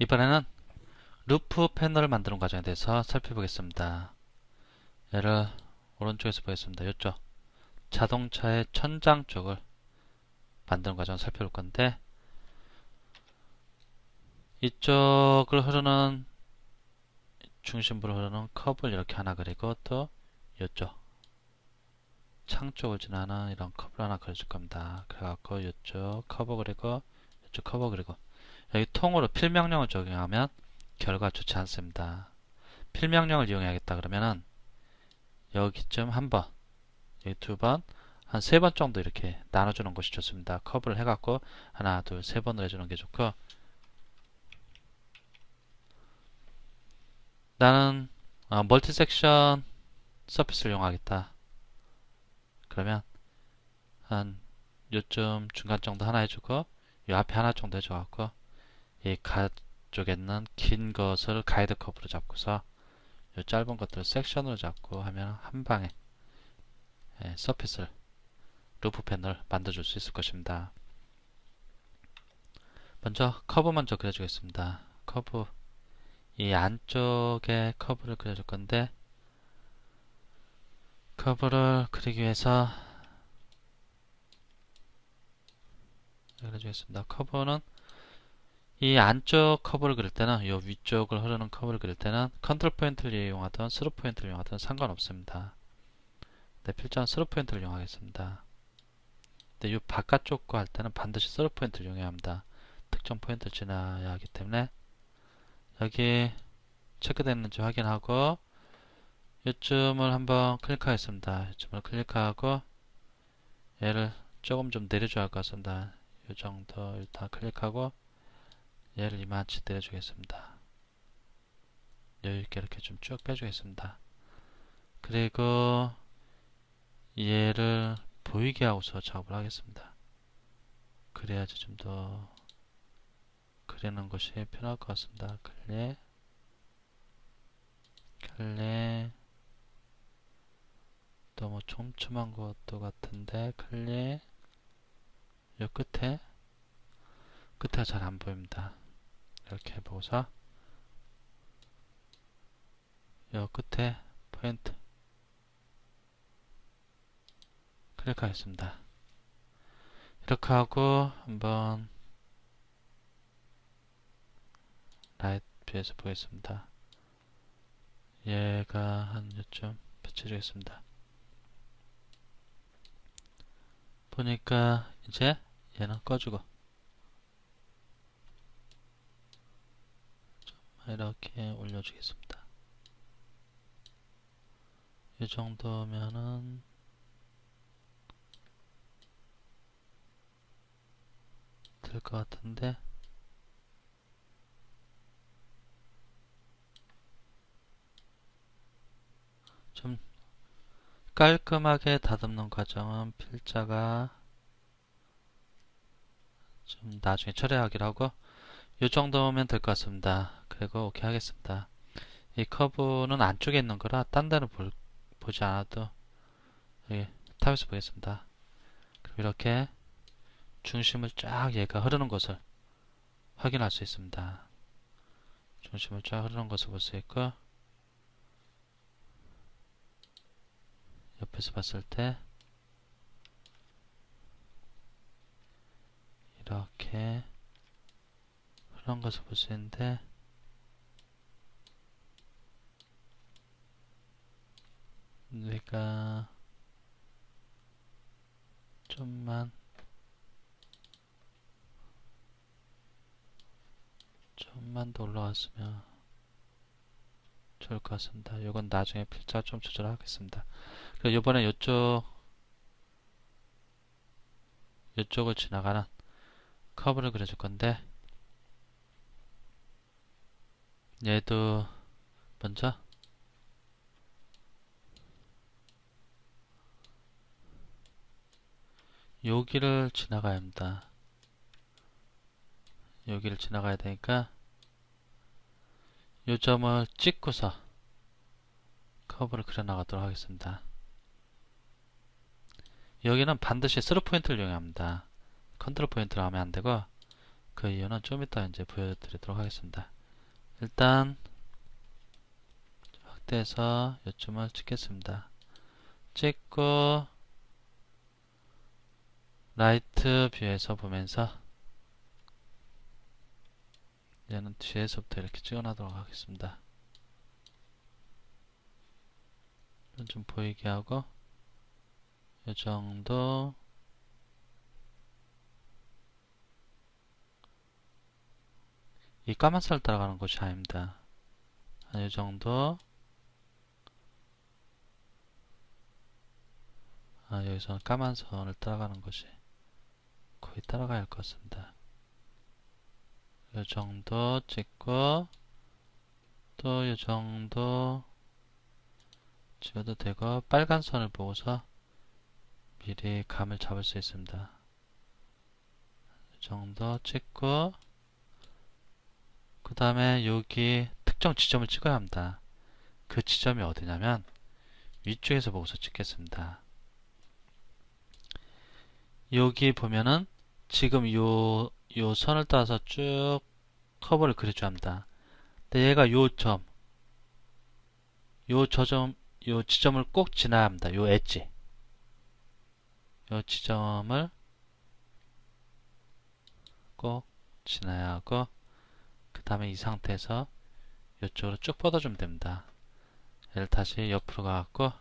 이번에는 루프 패널을 만드는 과정에 대해서 살펴보겠습니다. 얘를 오른쪽에서 보겠습니다. 이쪽 자동차의 천장 쪽을 만드는 과정을 살펴볼 건데 이쪽을 흐르는 중심부로 흐르는 커브를 이렇게 하나 그리고 또 이쪽 창 쪽을 지나는 이런 커브를 하나 그려줄 겁니다. 그래갖고 이쪽 커브 그리고 이쪽 커브 그리고 여기 통으로 필명령을 적용하면 결과 좋지 않습니다. 필명령을 이용해야겠다 그러면은 여기쯤 한 번, 여기 두 번, 한 세 번 정도 이렇게 나눠주는 것이 좋습니다. 커브를 해갖고 하나, 둘, 세 번을 해주는 게 좋고 나는 어, 멀티 섹션 서피스를 이용하겠다. 그러면 한 요쯤 중간 정도 하나 해주고 이 앞에 하나 정도 해줘갖고 이 가쪽에 있는 긴 것을 가이드 커브로 잡고서 이 짧은 것들을 섹션으로 잡고 하면 한 방에 예, 서피스를 루프 패널 만들어줄 수 있을 것입니다. 먼저 커브 먼저 그려주겠습니다. 커브 이 안쪽에 커브를 그려줄 건데 커브를 그리기 위해서 그려주겠습니다. 커브는 이 안쪽 커브를 그릴 때는 이 위쪽을 흐르는 커브를 그릴 때는 컨트롤 포인트를 이용하든 스로 포인트를 이용하든 상관없습니다. 네, 필자는 스로 포인트를 이용하겠습니다. 근데 이 바깥쪽 거 할 때는 반드시 스로 포인트를 이용해야 합니다. 특정 포인트를 지나야 하기 때문에 여기 체크됐는지 확인하고 이쯤을 한번 클릭하겠습니다. 이쯤을 클릭하고 얘를 조금 좀 내려줘야 할 것 같습니다. 이 정도 일단 클릭하고 얘를 이만치 내려주겠습니다. 여유있게 이렇게 좀 쭉 빼주겠습니다. 그리고 얘를 보이게 하고서 작업을 하겠습니다. 그래야지 좀 더 그리는 것이 편할 것 같습니다. 클릭 클릭 너무 촘촘한 것도 같은데 클릭 요 끝에 끝에가 잘안 보입니다. 이렇게 해보고서 요 끝에 포인트 클릭하겠습니다. 이렇게 하고 한번 라이트 뷰에서 보겠습니다. 얘가 한 요쯤 붙여주겠습니다. 보니까 이제 얘는 꺼주고 이렇게 올려주겠습니다. 이 정도면은 될 것 같은데 좀 깔끔하게 다듬는 과정은 필자가 좀 나중에 처리하기로 하고 이 정도면 될 것 같습니다. 그리고 오케이 하겠습니다. 이 커브는 안쪽에 있는 거라 딴 데는 볼, 보지 않아도 여기 탑에서 보겠습니다. 그럼 이렇게 중심을 쫙 얘가 흐르는 것을 확인할 수 있습니다. 중심을 쫙 흐르는 것을 볼 수 있고 옆에서 봤을 때 이렇게 흐르는 것을 볼 수 있는데 뇌가 좀만 좀만 더 올라왔으면 좋을 것 같습니다. 이건 나중에 필자 좀 조절하겠습니다. 그리고 이번에 이쪽 이쪽을 지나가는 커브를 그려줄 건데 얘도 먼저 여기를 지나가야 합니다. 여기를 지나가야 되니까 요 점을 찍고서 커브를 그려나가도록 하겠습니다. 여기는 반드시 스루 포인트를 이용합니다. 컨트롤 포인트로 하면 안되고 그 이유는 좀 이따 이제 보여드리도록 하겠습니다. 일단 확대해서 요점을 찍겠습니다. 찍고 라이트 뷰에서 보면서 얘는 뒤에서부터 이렇게 찍어놔도록 하겠습니다. 좀 보이게 하고 이 정도 이 까만 선을 따라가는 것이 아닙니다. 이 정도 아, 여기서는 까만 선을 따라가는 것이 거의 할것 같습니다. 이 정도 찍고 또 이 정도 찍어도 되고 빨간 선을 보고서 미리 감을 잡을 수 있습니다. 이 정도 찍고 그 다음에 여기 특정 지점을 찍어야 합니다. 그 지점이 어디냐면 위쪽에서 보고서 찍겠습니다. 여기 보면은 지금 요, 요 선을 따라서 쭉 커브를 그려줘야 합니다. 근데 얘가 요 점, 요 저점, 요 지점을 꼭 지나야 합니다. 요 엣지. 요 지점을 꼭 지나야 하고, 그 다음에 이 상태에서 이쪽으로 쭉 뻗어주면 됩니다. 얘를 다시 옆으로 가갖고,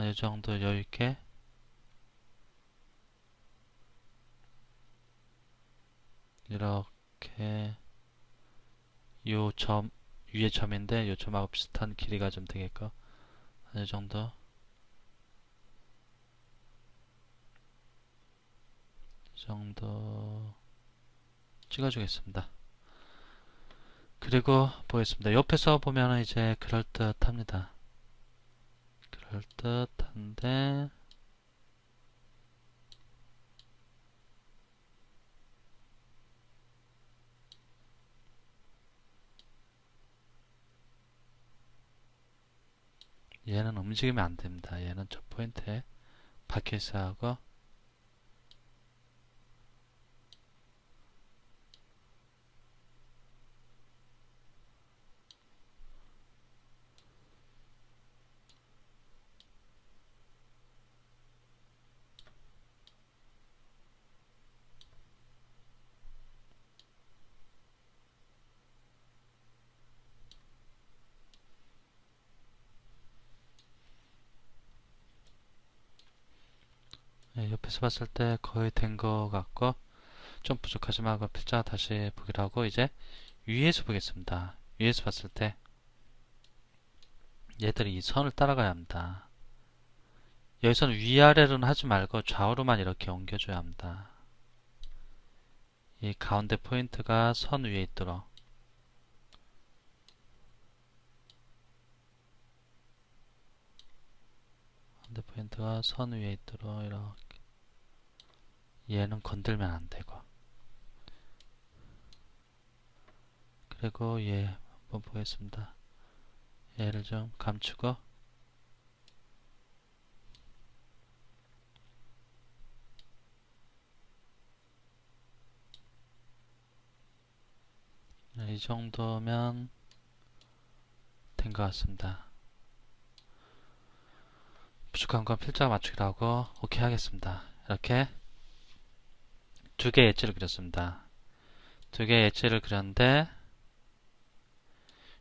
이 정도 여유있게 이렇게 요점 위에 점인데 요 점하고 비슷한 길이가 좀 되겠고 이 정도 이 정도 찍어주겠습니다. 그리고 보겠습니다. 옆에서 보면 이제 그럴듯합니다. 그럴듯한데 얘는 움직이면 안 됩니다. 얘는 저 포인트에 박혀 있어야 하고 네, 옆에서 봤을 때 거의 된 것 같고 좀 부족하지만 그 필자 다시 보기로 하고 이제 위에서 보겠습니다. 위에서 봤을 때 얘들이 이 선을 따라가야 합니다. 여기서는 위아래로는 하지 말고 좌우로만 이렇게 옮겨줘야 합니다. 이 가운데 포인트가 선 위에 있도록 가운데 포인트가 선 위에 있도록 이렇게 얘는 건들면 안 되고 그리고 얘 한번 보겠습니다. 얘를 좀 감추고 이 정도면 된 것 같습니다. 부족한 건 필자 맞추기로 하고 오케이 하겠습니다. 이렇게 두 개의 엣지를 그렸습니다. 두 개의 엣지를 그렸는데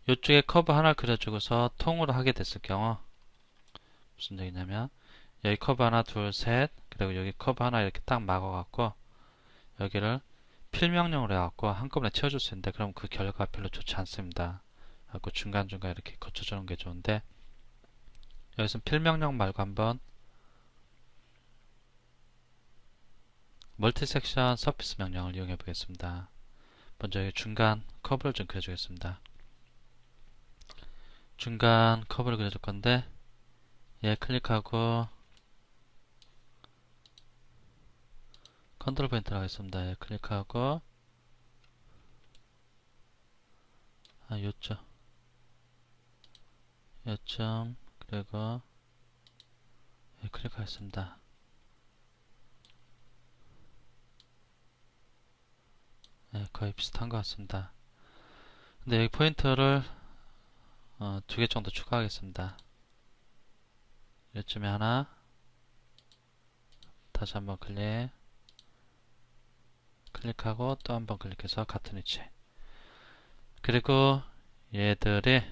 이쪽에 커브 하나 그려주고서 통으로 하게 됐을 경우 무슨 얘기냐면 여기 커브 하나 둘 셋 그리고 여기 커브 하나 이렇게 딱 막아갖고 여기를 필명령으로 해갖고 한꺼번에 채워줄 수 있는데 그럼 그 결과가 별로 좋지 않습니다. 그래갖고 중간중간 이렇게 거쳐주는 게 좋은데 여기서 필명령 말고 한번 멀티 섹션 서피스 명령을 이용해 보겠습니다. 먼저 중간 커브를 좀 그려주겠습니다. 중간 커브를 그려줄 건데 얘 클릭하고 컨트롤 포인트를 하겠습니다. 얘 클릭하고 아 요점 요점 그리고 예, 클릭하겠습니다. 네, 거의 비슷한 것 같습니다. 근데 여기 포인트를 어, 두 개 정도 추가하겠습니다. 이쯤에 하나 다시 한번 클릭 클릭하고 또 한번 클릭해서 같은 위치 그리고 얘들이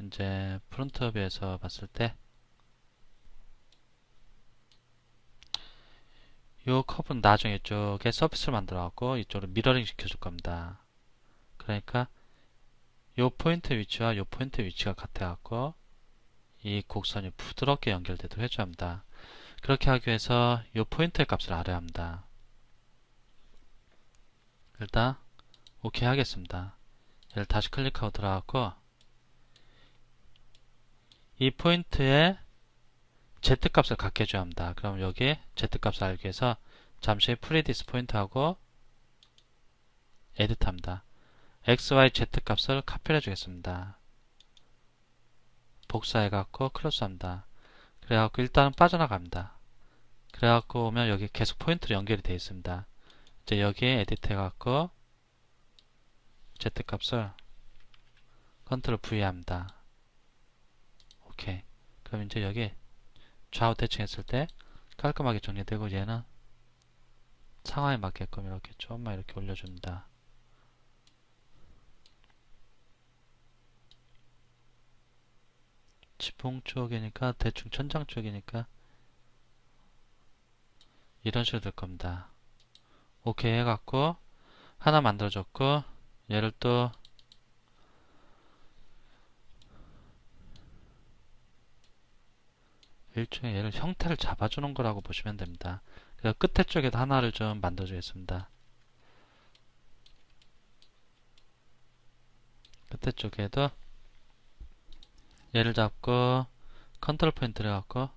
이제 프론트업에서 봤을 때 이 컵은 나중에 이쪽에 서비스를 만들어 갖고 이쪽으로 미러링 시켜 줄 겁니다. 그러니까 이 포인트 위치와 이 포인트 위치가 같아 갖고 이 곡선이 부드럽게 연결되도록 해줘야 합니다. 그렇게 하기 위해서 이 포인트의 값을 알아야 합니다. 일단 오케이 하겠습니다. 얘를 다시 클릭하고 들어가고 이 포인트에 z값을 갖게 해줘야 합니다. 그럼 여기 z값을 알기 위해서 잠시 프리디스 포인트하고 에디트 합니다. x, y, z 값을 카피를 해주겠습니다. 복사해갖고 클로스 합니다. 그래갖고 일단은 빠져나갑니다. 그래갖고 오면 여기 계속 포인트로 연결이 되어 있습니다. 이제 여기에 에디트 해갖고 z값을 컨트롤 V 합니다. 오케이. 그럼 이제 여기 좌우 대칭했을 때 깔끔하게 정리되고 얘는 상황에 맞게끔 이렇게 조금만 이렇게 올려줍니다. 지붕 쪽이니까 대충 천장 쪽이니까 이런 식으로 될 겁니다. 오케이 해갖고 하나 만들어줬고 얘를 또 일종의 얘를 형태를 잡아주는 거라고 보시면 됩니다. 그래서 끝에 쪽에도 하나를 좀 만들어주겠습니다. 끝에 쪽에도 얘를 잡고 컨트롤 포인트를 갖고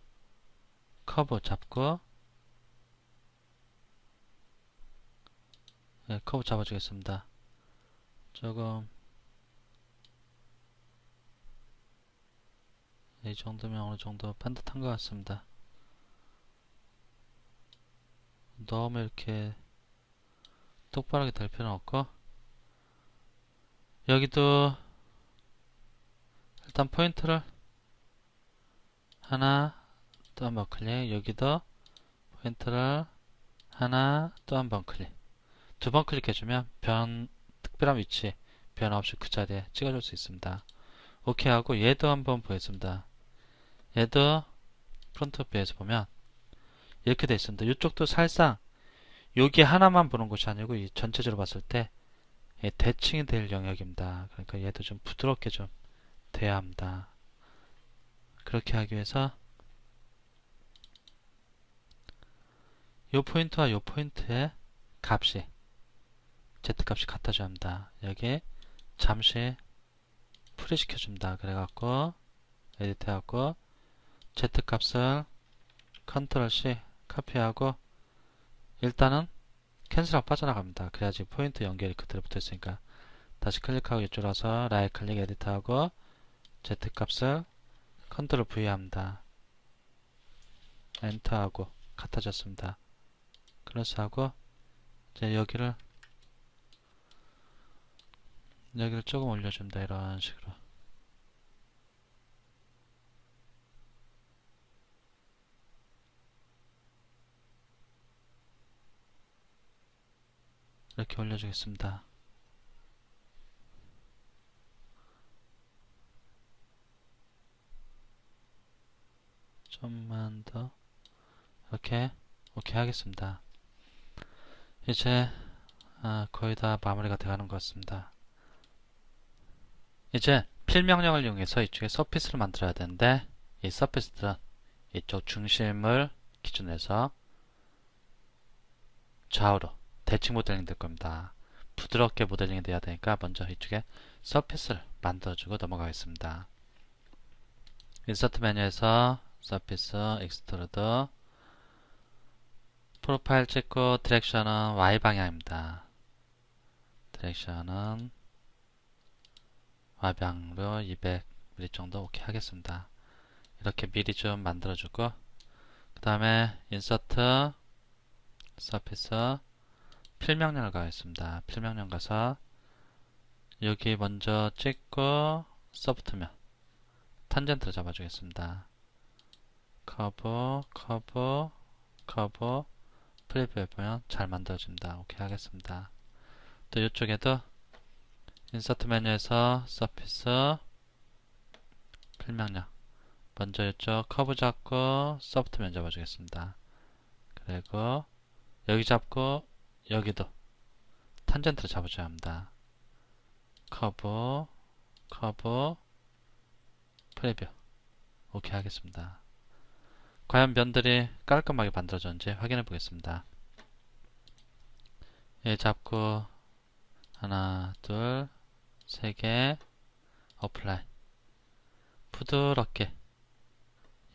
커브 잡고 네, 커브 잡아주겠습니다. 조금 이 정도면 어느 정도 반듯한 것 같습니다. 너무 이렇게 똑바르게 될 필요는 없고 여기도 일단 포인트를 하나 또 한 번 클릭 여기도 포인트를 하나 또 한 번 클릭 두 번 클릭해주면 변 특별한 위치 변화 없이 그 자리에 찍어줄 수 있습니다. 오케이 하고 얘도 한번 보겠습니다. 얘도 프론트 뷰에서 보면 이렇게 되어 있습니다. 이쪽도 살상 여기 하나만 보는 것이 아니고 이 전체적으로 봤을 때 대칭이 될 영역입니다. 그러니까 얘도 좀 부드럽게 좀 돼야 합니다. 그렇게 하기 위해서 이 포인트와 이 포인트의 값이 z값이 같아져야 합니다. 여기에 잠시 프리 시켜줍니다. 그래갖고 에디트 해갖고 z값을 컨트롤 C 카피하고 일단은 캔슬하고 빠져나갑니다. 그래야지 포인트 연결이 그대로 붙어있으니까 다시 클릭하고 이쪽으로 와서 라이트 클릭 에디트하고 z값을 컨트롤 V 합니다. 엔터하고 같아졌습니다. 클래스하고 이제 여기를 여기를 조금 올려줍니다. 이런 식으로 이렇게 올려주겠습니다. 좀만 더 이렇게 오케이 하겠습니다. 이제 아, 거의 다 마무리가 되어가는 것 같습니다. 이제 필 명령을 이용해서 이쪽에 서피스를 만들어야 되는데 이 서피스들은 이쪽 중심을 기준해서 좌우로 대칭 모델링 될 겁니다. 부드럽게 모델링이 돼야 되니까 먼저 이쪽에 서피스를 만들어주고 넘어가겠습니다. 인서트 메뉴에서 서피스, 익스트루드 프로파일 찍고 디렉션은 Y방향입니다. 디렉션은 Y방향으로 200mm 정도 오케이 하겠습니다. 이렇게 미리 좀 만들어주고 그 다음에 인서트 서피스 필명령을 가겠습니다. 필명령 가서 여기 먼저 찍고 서부트면 탄젠트를 잡아주겠습니다. 커브, 커브, 커브 프리뷰 해보면 잘 만들어집니다. 오케이 하겠습니다. 또 이쪽에도 인서트 메뉴에서 서피스 필명령 먼저 이쪽 커브 잡고 서프트면 잡아주겠습니다. 그리고 여기 잡고 여기도 탄젠트를 잡아줘야 합니다. 커브 커브 프리뷰 오케이 하겠습니다. 과연 면들이 깔끔하게 만들어졌는지 확인해 보겠습니다. 예, 잡고 하나, 둘, 세 개, 어플라이 부드럽게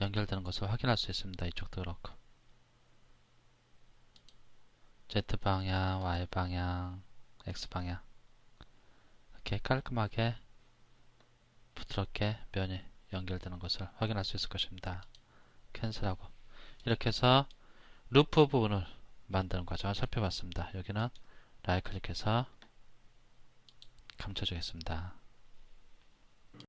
연결되는 것을 확인할 수 있습니다. 이쪽도 그렇고 Z방향, Y방향, X방향 이렇게 깔끔하게 부드럽게 면이 연결되는 것을 확인할 수 있을 것입니다. 캔슬하고 이렇게 해서 루프 부분을 만드는 과정을 살펴봤습니다. 여기는 라이트 클릭해서 감춰주겠습니다.